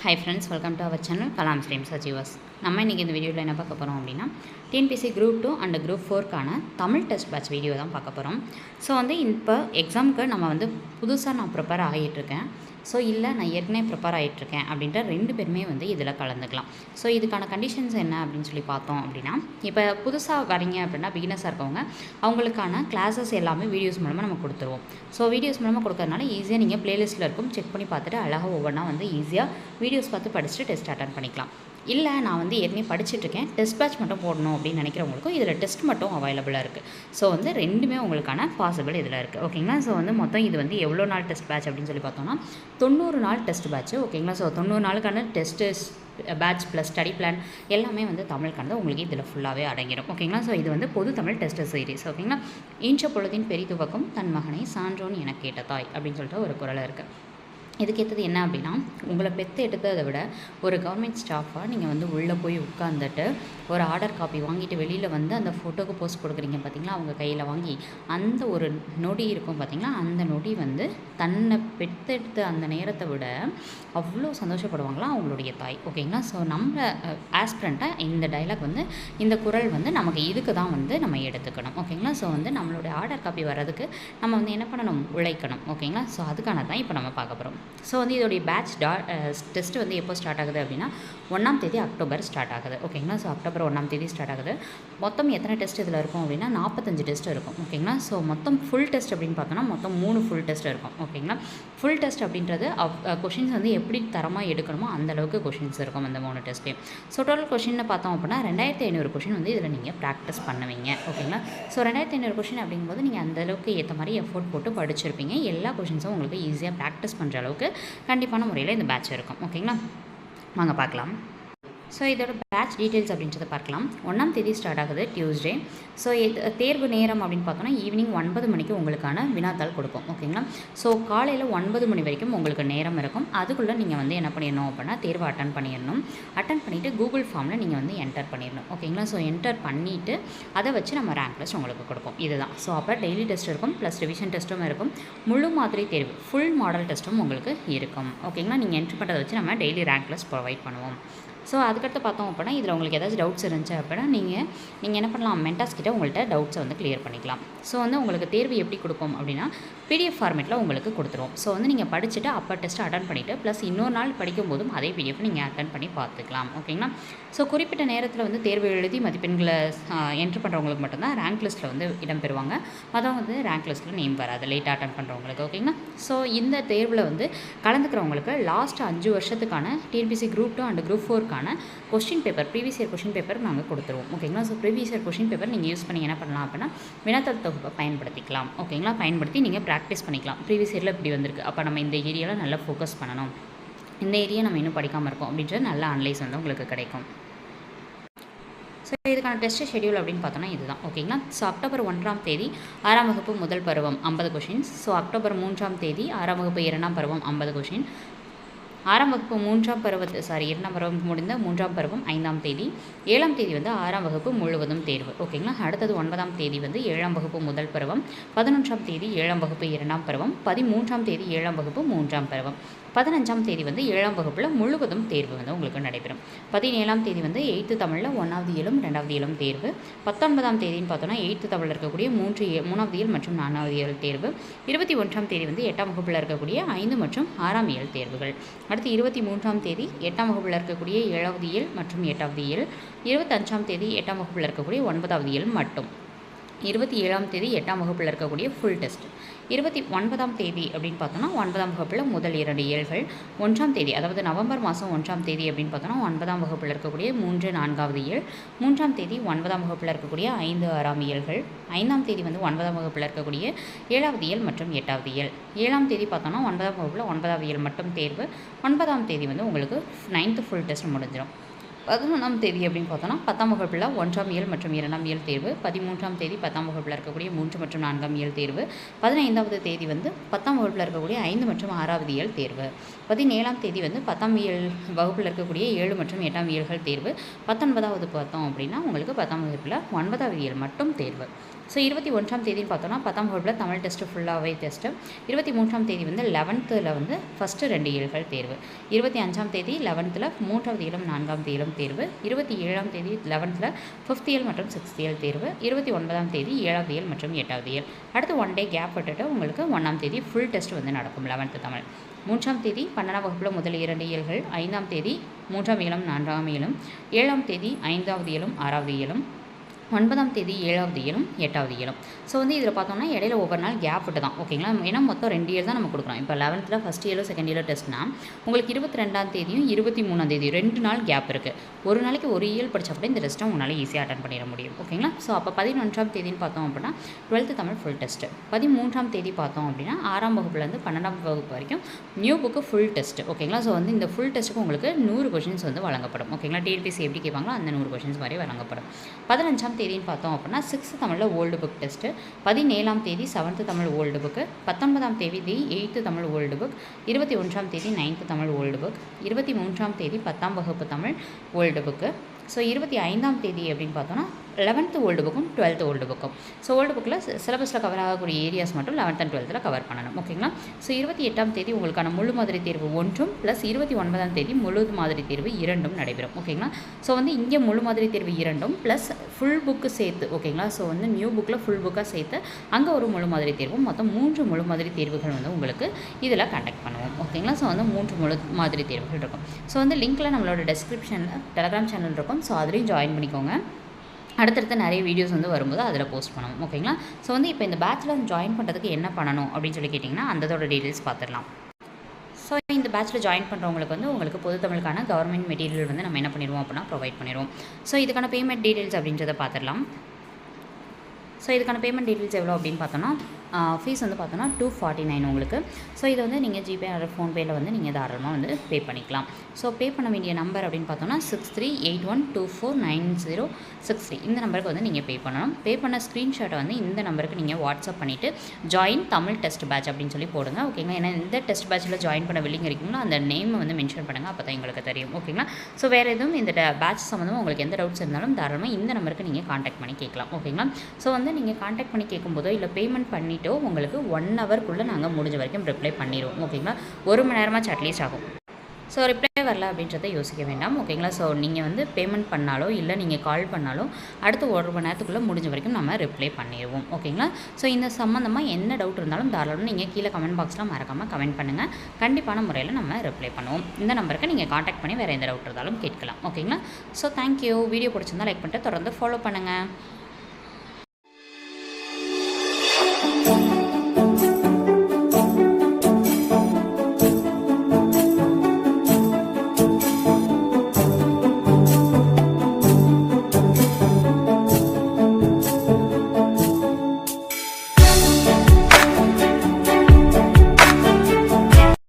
Hi friends welcome to our channel Kalam శ్రీమ్ సజీవస్ நம்ம இன்றைக்கி இந்த வீடியோவில் என்ன பார்க்க போகிறோம் அப்படின்னா TNPSC group two and group ஃபோர்க்கான Tamil test batch video தான் பார்க்க போகிறோம் ஸோ வந்து இப்போ எக்ஸாமுக்கு நம்ம வந்து புதுசாக நான் ப்ரிப்பேர் ஆகிட்டுருக்கேன் ஸோ இல்லை நான் ஏற்கனவே ப்ரிப்பேர் ஆகிட்டுருக்கேன் அப்படின்ற ரெண்டு பேருமே வந்து இதில் கலந்துக்கலாம். ஸோ இதுக்கான கண்டிஷன்ஸ் என்ன அப்படின்னு சொல்லி பார்த்தோம் அப்படின்னா இப்போ புதுசாக வரீங்க அப்படின்னா பிகினஸாக இருக்கவங்க அவங்களுக்கான கிளாஸஸ் எல்லாமே வீடியோஸ் மூலமாக நம்ம கொடுத்துருவோம். ஸோ வீடியோஸ் மூலமாக கொடுக்கறதுனால ஈஸியாக நீங்கள் ப்ளேலிஸ்ட்டில் இருக்கும் செக் பண்ணி பார்த்துட்டு அழகாக ஒவ்வொன்றா வந்து ஈஸியாக வீடியோஸ் பார்த்து படிச்சுட்டு டெஸ்ட் அட்டன் பண்ணிக்கலாம். இல்லை நான் வந்து ஏற்கனவே படிச்சுட்ருக்கேன். டெஸ்ட் பேட்ச் மட்டும் போடணும் அப்படின்னு நினைக்கிறவங்களுக்கும் இதில் டெஸ்ட் மட்டும் அவைலபிளாக இருக்குது ஸோ வந்து ரெண்டுமே உங்களுக்கான பாசிபிள் இதில் இருக்குது ஓகேங்களா ஸோ வந்து மொத்தம் இது வந்து எவ்வளோ நாள் டெஸ்ட் பேட்ச் அப்படின்னு சொல்லி பார்த்தோம்னா தொண்ணூறு நாள் டெஸ்ட் பேட்ச் ஓகேங்களா ஸோ தொண்ணூறு நாளுக்கான test batch plus study plan எல்லாமே வந்து தமிழுக்கானது உங்களுக்கு இதில் ஃபுல்லாகவே அடங்கிடும். ஓகேங்களா ஸோ இது வந்து பொது தமிழ் டெஸ்ட் சீரிஸ் ஓகேங்களா இன்ச்ச பொழுதின் பெரிதுவக்கம் தன் மகனை சான்றோன் என கேட்ட தாய் அப்படின்னு சொல்லிட்டு ஒரு குரலாக இருக்குது இதுக்கேற்றது என்ன அப்படின்னா உங்களை பெற்று எடுத்ததை விட ஒரு கவர்மெண்ட் ஸ்டாஃபாக நீங்கள் வந்து உள்ளே போய் உட்காந்துட்டு ஒரு ஆர்டர் காப்பி வாங்கிட்டு வெளியில் வந்து அந்த ஃபோட்டோக்கு போஸ்ட் கொடுக்குறீங்க பார்த்தீங்களா அவங்க கையில் வாங்கி அந்த ஒரு நொடி இருக்கும் பார்த்தீங்களா அந்த நொடி வந்து தன்னை பெற்றெடுத்த அந்த நேரத்தை விட அவ்வளோ சந்தோஷப்படுவாங்களா அவங்களுடைய தாய் ஓகேங்களா ஸோ நம்ம ஆஸ்பிரண்ட்டாக இந்த டைலாக் வந்து இந்த குரல் வந்து நமக்கு இதுக்கு தான் வந்து நம்ம எடுத்துக்கணும் ஓகேங்களா ஸோ வந்து நம்மளுடைய ஆர்டர் காப்பி வர்றதுக்கு நம்ம வந்து என்ன பண்ணணும்? உழைக்கணும் ஓகேங்களா ஸோ அதுக்கான தான் இப்போ நம்ம பார்க்க போகிறோம் ஸோ வந்து இதோடைய பேட்ச் டா டெஸ்ட் வந்து எப்போ ஸ்டார்ட் ஆகுது அப்படின்னா ஒன்றாம் தேதி அக்டோபர் ஸ்டார்ட் ஆகுது. ஓகேங்களா ஸோ அக்டோபர் ஒன்றாம் தேதி ஸ்டார்ட் ஆகுது. மொத்தம் எத்தனை டெஸ்ட் இதில் இருக்கும் அப்படின்னா நாற்பத்தஞ்சு டெஸ்ட் இருக்கும். ஓகேங்களா ஸோ மொத்தம் ஃபுல் டெஸ்ட் அப்படின்னு பார்த்தோன்னா மொத்தம் மூணு ஃபுல் டெஸ்ட் இருக்கும். ஓகேங்களா ஃபுல் டெஸ்ட் அப்படின்றது கொஷின்ஸ் வந்து எப்படி தரமாக எடுக்கணுமோ அந்தளவுக்கு கொஷின்ஸ் இருக்கும் அந்த மூணு டெஸ்ட்லேயும் ஸோ டோட்டல் கொஷின் பார்த்தோம் அப்படின்னா ரெண்டாயிரத்தி ஐநூறு கொஷின் வந்து இதில் நீங்கள் ப்ராக்டிஸ் பண்ணுவீங்க. ஓகேங்களா ஸோ ரெண்டாயிரத்தி ஐநூறு கொஷின் அப்படிங்கும்போது நீங்கள் அந்த அளவுக்கு ஏற்ற மாதிரி எஃபோர்ட் போட்டு படிச்சிருப்பீங்க. எல்லா கொஷின்ஸும் உங்களுக்கு ஈஸியாக ப்ராக்டிஸ் பண்ணுற அளவுக்கு கண்டிப்பான முறையில் இந்த பேட்ச் இருக்கும். ஓகேங்களா வாங்க பார்க்கலாம். ஸோ இதோட பேட்ச் டீட்டெயில்ஸ் அப்படின்றத பார்க்கலாம். ஒன்றாம் தேதி ஸ்டார்ட் ஆகுது டியூஸ்டே ஸோ இது தேர்வு நேரம் அப்படின்னு பார்த்தோன்னா ஈவினிங் ஒன்பது மணிக்கு உங்களுக்கான வினாத்தாள் கொடுக்கும். ஓகேங்களா ஸோ காலையில் ஒன்பது மணி வரைக்கும் உங்களுக்கு நேரம் இருக்கும். அதுக்குள்ளே நீங்கள் வந்து என்ன பண்ணிடணும் அப்படின்னா தேர்வை அட்டன் பண்ணிடணும். அட்டன் பண்ணிவிட்டு கூகுள் ஃபார்மில் நீங்கள் வந்து என்டர் பண்ணிடணும். ஓகேங்களா ஸோ என்டர் பண்ணிவிட்டு அதை வச்சு நம்ம ரேங்க் லிஸ்ட் உங்களுக்கு கொடுப்போம். இதுதான். ஸோ அப்போ டெய்லி டெஸ்ட் இருக்கும் ப்ளஸ் ரிவிஷன் டெஸ்ட்டும் இருக்கும். முழு மாதிரி தேர்வு ஃபுல் மாடல் டெஸ்ட்டும் உங்களுக்கு இருக்கும். ஓகேங்களா நீங்கள் என்ட்ரி பண்ணுறதை வச்சு நம்ம டெய்லி ரேங்க் லிஸ்ட் ப்ரொவைட் பண்ணுவோம். ஸோ அதுக்கடுத்து பார்த்தோம் அப்படின்னா இதில் உங்களுக்கு ஏதாச்சும் டவுட்ஸ் இருந்துச்சு அப்படின்னா நீங்கள் நீங்கள் என்ன பண்ணலாம்? மென்டாஸ் கிட்ட உங்கள்கிட்ட டவுட்ஸை வந்து கிளியர் பண்ணிக்கலாம். ஸோ வந்து உங்களுக்கு தேர்வு எப்படி கொடுப்போம் அப்படின்னா பிடிஎஃப் ஃபார்மேட்டில் உங்களுக்கு கொடுத்துருவோம் ஸோ வந்து நீங்கள் படிச்சுட்டு அப்போ டெஸ்ட்டு அட்டன் பண்ணிவிட்டு ப்ளஸ் இன்னொரு நாள் படிக்கும் போதும் அதே பிடிஎஃப் நீங்கள் அட்டன் பண்ணி பார்த்துக்கலாம். ஓகேங்களா ஸோ குறிப்பிட்ட நேரத்தில் வந்து தேர்வு எழுதி மதிப்பெண்களை என்ட்ரு பண்ணுறவங்களுக்கு மட்டும்தான் ரேங்க் லிஸ்ட்டில் வந்து இடம் பெறுவாங்க. மற்றவங்க வந்து ரேங்க் லிஸ்ட்டில் நேம் வராது லேட்டாக அட்டன் பண்ணுறவங்களுக்கு ஓகேங்களா ஸோ இந்த தேர்வில் வந்து கலந்துக்கிறவங்களுக்கு லாஸ்ட் அஞ்சு வருஷத்துக்கான TNPSC group two and group four ஃபோர்க்கான question paper previous year question paper நாங்கள் கொடுத்துருவோம். ஓகேங்களா so previous year question paper நீங்கள் யூஸ் பண்ணி என்ன பண்ணலாம் அப்படின்னா வினாத்தல் தொகுப்பை பயன்படுத்திக்கலாம். ஓகேங்களா பயன்படுத்தி நீங்கள் ப்ராக்டிஸ் பண்ணிக்கலாம். ப்ரீவியஸ் இயரில் இப்படி வந்திருக்கு. அப்போ நம்ம இந்த ஏரியாவில் நல்லா ஃபோக்கஸ் பண்ணணும். இந்த ஏரியா நம்ம இன்னும் படிக்காமல் இருக்கோம் அப்படின்ற நல்ல அனலைஸ் வந்து உங்களுக்கு கிடைக்கும். ஸோ இதுக்கான டெஸ்ட் ஷெடியூல் அப்படின்னு பார்த்தோன்னா இதுதான். ஓகேங்களா ஸோ அக்டோபர் ஒன்றாம் தேதி ஆறாம் வகுப்பு முதல் பருவம் ஐம்பது கொஷின்ஸ் ஸோ அக்டோபர் மூன்றாம் தேதி ஆறாம் வகுப்பு இரண்டாம் பருவம் ஐம்பது கொஷின் ஆறாம் வகுப்பு மூன்றாம் பருவத்து சாரி இரண்டாம் பருவம் முடிந்த மூன்றாம் பருவம் ஐந்தாம் தேதி. ஏழாம் தேதி வந்து ஆறாம் வகுப்பு முழுவதும் தேர்வு. ஓகேங்களா அடுத்தது ஒன்பதாம் தேதி வந்து ஏழாம் வகுப்பு முதல் பருவம். பதினொன்றாம் தேதி ஏழாம் வகுப்பு இரண்டாம் பருவம். பதிமூன்றாம் தேதி ஏழாம் வகுப்பு மூன்றாம் பருவம். பதினஞ்சாம் தேதி வந்து ஏழாம் வகுப்பில் முழுவதும் தேர்வு வந்து உங்களுக்கு நடைபெறும். பதினேழாம் தேதி வந்து எயித்து தமிழில் ஒன்றாவது இயலும் ரெண்டாவது இயலும் தேர்வு. பத்தொன்பதாம் தேதின்னு பார்த்தோன்னா எயித்து தமிழில் இருக்கக்கூடிய மூன்று மூணாவது இயல் மற்றும் நான்காவது இயல் தேர்வு. இருபத்தி ஒன்றாம் தேதி வந்து எட்டாம் வகுப்பில் இருக்கக்கூடிய ஐந்து மற்றும் ஆறாம் இயல் தேர்வுகள். அடுத்து இருபத்தி மூன்றாம் தேதி எட்டாம் வகுப்பில் இருக்கக்கூடிய ஏழாவது இயல் மற்றும் எட்டாவது இயல். இருபத்தஞ்சாம் தேதி எட்டாம் வகுப்பில் இருக்கக்கூடிய ஒன்பதாவது இயல் மட்டும். இருபத்தி ஏழாம் தேதி எட்டாம் வகுப்பில் இருக்கக்கூடிய ஃபுல் டெஸ்ட் இருபத்தி ஒன்பதாம் தேதி அப்படின்னு பார்த்தோன்னா ஒன்பதாம் வகுப்பில் முதல் இரண்டு இயல்கள். ஒன்றாம் தேதி அதாவது நவம்பர் மாதம் ஒன்றாம் தேதி அப்படின்னு பார்த்தோன்னா ஒன்பதாம் வகுப்பில் இருக்கக்கூடிய மூன்று நான்காவது இயல். மூன்றாம் தேதி ஒன்பதாம் வகுப்பில் இருக்கக்கூடிய ஐந்து ஆறாம் இயல்கள். ஐந்தாம் தேதி வந்து ஒன்பதாம் வகுப்பில் இருக்கக்கூடிய ஏழாவது இயல் மற்றும் எட்டாவது இயல். ஏழாம் தேதி பார்த்தோன்னா ஒன்பதாம் வகுப்பில் ஒன்பதாவது இயல் மட்டும் தேர்வு. ஒன்பதாம் தேதி வந்து உங்களுக்கு நைன்த்து ஃபுல் டெஸ்ட் முடிஞ்சிடும் பதினொன்றாம் தேதி அப்படின்னு பார்த்தோன்னா பத்தாம் வகுப்பில் ஒன்றாம் இயல் மற்றும் இரண்டாம் இயல் தேர்வு. பதிமூன்றாம் தேதி பத்தாம் வகுப்பில் இருக்கக்கூடிய மூன்று மற்றும் நான்காம் இயல் தேர்வு. பதினைந்தாவது தேதி வந்து பத்தாம் வகுப்பில் இருக்கக்கூடிய ஐந்து மற்றும் ஆறாவது இயல் தேர்வு. பதினேழாம் தேதி வந்து பத்தாம் இயல் வகுப்பில் இருக்கக்கூடிய ஏழு மற்றும் எட்டாம் இயல்கள் தேர்வு. பத்தொன்பதாவது பார்த்தோம் அப்படின்னா உங்களுக்கு பத்தாம் வகுப்பில் ஒன்பதாவது இயல் மட்டும் தேர்வு. ஸோ இருபத்தி ஒன்றாம் தேதின்னு பார்த்தோன்னா பத்தாம் வகுப்பில் தமிழ் டெஸ்ட்டு ஃபுல்லாகவே டெஸ்ட்டு இருபத்தி மூன்றாம் தேதி வந்து லெவன்த்தில் வந்து ஃபஸ்ட்டு ரெண்டு இயல்கள் தேர்வு. இருபத்தி அஞ்சாம் தேதி லெவன்த்தில் மூன்றாவது இயலும் நான்காம் தேதியிலும் தேர்வு இருபத்தி ஏழாம் தேதி லெவன்த்தில் ஃபிஃப்த் இயல் மற்றும் சிக்ஸ்த் இயல் தேர்வு இருபத்தி ஒன்பதாம் தேதி ஏழாவது இயல் மற்றும் எட்டாவது இயல் அடுத்து ஒன் டே கேப் விட்டுட்டு உங்களுக்கு ஒன்றாம் தேதி ஃபுல் டெஸ்ட் வந்து நடக்கும் லெவன்த்து தமிழ். மூன்றாம் தேதி பன்னெண்டாம் வகுப்பில் முதல் இரண்டு இயல்கள் ஐந்தாம் தேதி மூன்றாம் இயலும் நான்காம் இயலும் ஏழாம் தேதி ஐந்தாவது இயலும் ஆறாவது இயலும் ஒன்பதாம் தேதி ஏழாவது இயலும் எட்டாவது இயலும். ஸோ வந்து இதில் பார்த்தோம்னா இடையில ஒவ்வொரு நாள் கேப் விட்டு தான் ஓகேங்களா ஏன்னா மொத்தம் ரெண்டு இயர் தான் நம்ம கொடுக்குறோம். இப்போ லெவன்த்தில் ஃபஸ்ட் இயரோ செகண்ட் இயரோ டெஸ்ட்னா உங்களுக்கு இருபத்தி ரெண்டாம் தேதியும் இருபத்தி மூணாம் தேதி ரெண்டு நாள் கேப் இருக்குது ஒரு நாளைக்கு ஒரு இயல் படித்தா கூட இந்த டெஸ்ட்டை உங்களால் ஈஸியாக அட்டன் பண்ணிட முடியும் ஓகேங்களா ஸோ அப்போ பதினொன்றாம் தேதின்னு பார்த்தோம் அப்படின்னா டுவெல்த்து தமிழ் ஃபுல் டெஸ்ட்டு பதிமூன்றாம் தேதி பார்த்தோம் அப்படின்னா ஆறாம் வகுப்புலேருந்து பன்னெண்டாம் வகுப்பு வரைக்கும் நியூ புக்கு ஃபுல் டெஸ்ட் ஓகேங்களா ஸோ வந்து இந்த ஃபுல் டெஸ்ட்டுக்கு உங்களுக்கு நூறு கொஷின்ஸ் வந்து வழங்கப்படும் ஓகேங்களா டிஎன்பிசி எப்படி கேட்பாங்களோ அந்த நூறு கொஷின்ஸ் மாதிரி வழங்கப்படும். பதினஞ்சாம் தேதின்னு பார்த்தோம் அப்படின்னா சிக்ஸ்த் தமிழில் ஓல்டு புக் டெஸ்ட்டு பதினேழாம் தேதி செவன்த்து தமிழ் ஓல்டு புக்கு பத்தொன்பதாம் தேதி எயித்து தமிழ் ஓல்டு புக் இருபத்தி ஒன்றாம் தேதி நைன்த்து தமிழ் ஓல்டு புக் இருபத்தி மூன்றாம் தேதி பத்தாம் வகுப்பு தமிழ் ஓல்டு புக்கு ஸோ இருபத்தி ஐந்தாம் தேதி அப்படின்னு பார்த்தோன்னா லெவன்த்து ஓல்டு புக்கும் டுவெல்த்து ஓல்டு புக்கும் ஸோ ஓல்டு புக்கில் சிலபஸில் கவர் ஆகக்கூடிய ஏரியாஸ் மட்டும் லெவன்த் அண்ட் டுவெல்த்தில் கவர் பண்ணணும். ஓகேங்களா ஸோ இருபத்தி எட்டாம் தேதி உங்களுக்கான முழு மாதிரி தேர்வு ஒன்றும் ப்ளஸ் இருபத்தி ஒன்பதாம் தேதி முழு மாதிரி தேர்வு இரண்டும் நடைபெறும். ஓகேங்களா ஸோ வந்து இங்கே முழு மாதிரி தேர்வு இரண்டும் ப்ளஸ் ஃபுல் புக்கு சேர்த்து ஓகேங்களா ஸோ வந்து நியூ புக்கில் ஃபுல் புக்காக சேர்த்து அங்கே ஒரு முழு மாதிரி தேர்வும் மொத்தம் மூன்று முழு மாதிரி தேர்வுகள் வந்து உங்களுக்கு இதில் கண்டக்ட் பண்ணுவோம். ஓகேங்களா ஸோ வந்து மூன்று முழு மாதிரி தேர்வுகள் இருக்கும். ஸோ வந்து லிங்க்கில் நம்மளோட டெஸ்கிரிப்ஷனில் டெலகிராம் சேனல் இருக்கும். ஸோ அதுலேயும் ஜாயின் பண்ணிக்கோங்க. அடுத்தடுத்து நிறைய வீடியோஸ் வந்து வரும்போது அதில் போஸ்ட் பண்ணுவோம். ஓகேங்களா ஸோ வந்து இப்போ இந்த பேச்சில் ஜாயின் பண்ணுறதுக்கு என்ன பண்ணணும் அப்படின்னு சொல்லி கேட்டிங்கன்னா அந்ததோட டீட்டெயில்ஸ் பார்த்துடலாம். ஸோ இந்த பேச்சில் ஜாயின் பண்ணுறவங்களுக்கு வந்து உங்களுக்கு பொது தமிழுக்கான கவர்மெண்ட் மெட்டீரியல் வந்து நம்ம என்ன பண்ணிடுவோம் அப்படின்னா ப்ரொவைட் பண்ணிடுவோம். ஸோ இதுக்கான பேமெண்ட் டீட்டெயில்ஸ் அப்படின்றத பார்த்துடலாம். ஸோ இதுக்கான பேமெண்ட் டீட்டெயில்ஸ் எவ்வளோ அப்படின்னு பார்த்தோன்னா ஃபீஸ் வந்து பார்த்தோன்னா டூ ஃபார்ட்டி நைன் உங்களுக்கு. ஸோ இதை வந்து நீங்கள் ஜிபே ஆர்டர் ஃபோன்பேயில் வந்து நீங்கள் தாராளமாக வந்து பே பண்ணிக்கலாம். ஸோ பே பண்ண வேண்டிய நம்பர் அப்படின்னு பார்த்தோன்னா six three eight one two four nine zero six three இந்த நம்பருக்கு வந்து நீங்கள் பே பண்ணணும். பே பண்ண ஸ்க்ரீன்ஷாட்டை வந்து இந்த நம்பருக்கு நீங்கள் வாட்ஸ்அப் பண்ணிவிட்டு ஜாயின் தமிழ் டெஸ்ட் பேட்ச் அப்படின்னு சொல்லி போடுங்க. ஓகேங்களா ஏன்னா இந்த டெஸ்ட் பேட்சில் ஜாயின் பண்ண வில்லிங் இருக்கீங்களோ அந்த நேம் வந்து மென்ஷன் பண்ணுங்கள் அப்போ தான் எங்களுக்கு தெரியும். ஓகேங்களா ஸோ வேறு எதுவும் இந்த பேட்ச் சம்மந்தமாக உங்களுக்கு எந்த டவுட்ஸ் இருந்தாலும் தாராளமாக இந்த நம்பருக்கு நீங்கள் காண்டாக்ட் பண்ணி கேட்கலாம். ஓகேங்களா ஸோ வந்து நீங்கள் காண்டாக்ட் பண்ணி கேட்கும்போதோ இல்லை பேமெண்ட் பண்ணிட்டோ உங்களுக்கு ஒன் ஹவர்க்குள்ளே நாங்கள் முடிஞ்ச வரைக்கும் ரிப்ளை பண்ணிடுவோம். ஓகேங்களா ஒரு மணி நேரமாச்சு அட்லீஸ்ட் ஆகும். ஸோ ரிப்ளை வரல அப்படின்றத யோசிக்க வேண்டாம். ஓகேங்களா ஸோ நீங்கள் வந்து பேமெண்ட் பண்ணாலோ இல்லை நீங்கள் கால் பண்ணாலோ அடுத்த ஒரு மணி நேரத்துக்குள்ளே முடிஞ்ச வரைக்கும் நம்ம ரிப்ளை பண்ணிடுவோம். ஓகேங்களா ஸோ இந்த சம்மந்தமாக என்ன டவுட் இருந்தாலும் தாராளம் நீங்கள் கீழே கமெண்ட் பாக்ஸில் மறக்காமல் கமெண்ட் பண்ணுங்கள் கண்டிப்பான முறையில் நம்ம ரிப்ளை பண்ணுவோம். இந்த நம்பருக்கு நீங்கள் காண்டாக்ட் பண்ணி வேறு எந்த டவுட் இருந்தாலும் கேட்கலாம். ஓகேங்களா ஸோ தேங்க்யூ வீடியோ பிடிச்சிருந்தா லைக் பண்ணிட்டு தொடர்ந்து ஃபாலோ பண்ணுங்கள்